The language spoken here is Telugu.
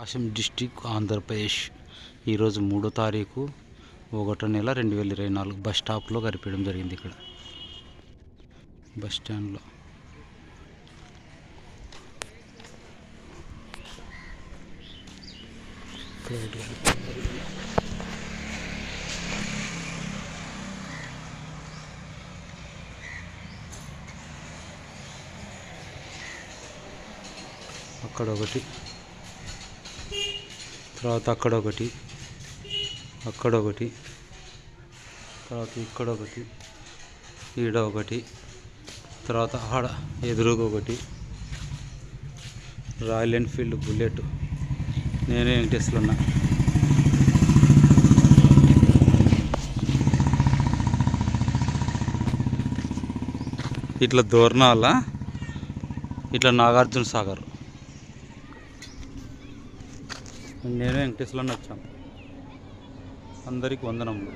ప్రకాశం డిస్టిక్ ఆంధ్రప్రదేశ్. ఈరోజు మూడో తారీఖు ఒకటో నెల రెండు వేల ఇరవై నాలుగు బస్ స్టాప్లో కనిపించడం జరిగింది ఇక్కడ. బస్ స్టాండ్లో. అక్కడ ఒకటి తర్వాత అక్కడ ఒకటి అక్కడ ఒకటి తర్వాత ఇక్కడ ఒకటి ఈడ ఒకటి తర్వాత ఆడ ఎదురుగా ఒకటి రాయల్ ఎన్ఫీల్డ్ బుల్లెట్. నేనే వెంకటేశ్వర ఇట్లా దోర్నాల ఇట్లా నాగార్జున సాగర్. నేను వెంకటేశ్వర్లో వచ్చాను అందరికి వందనములు.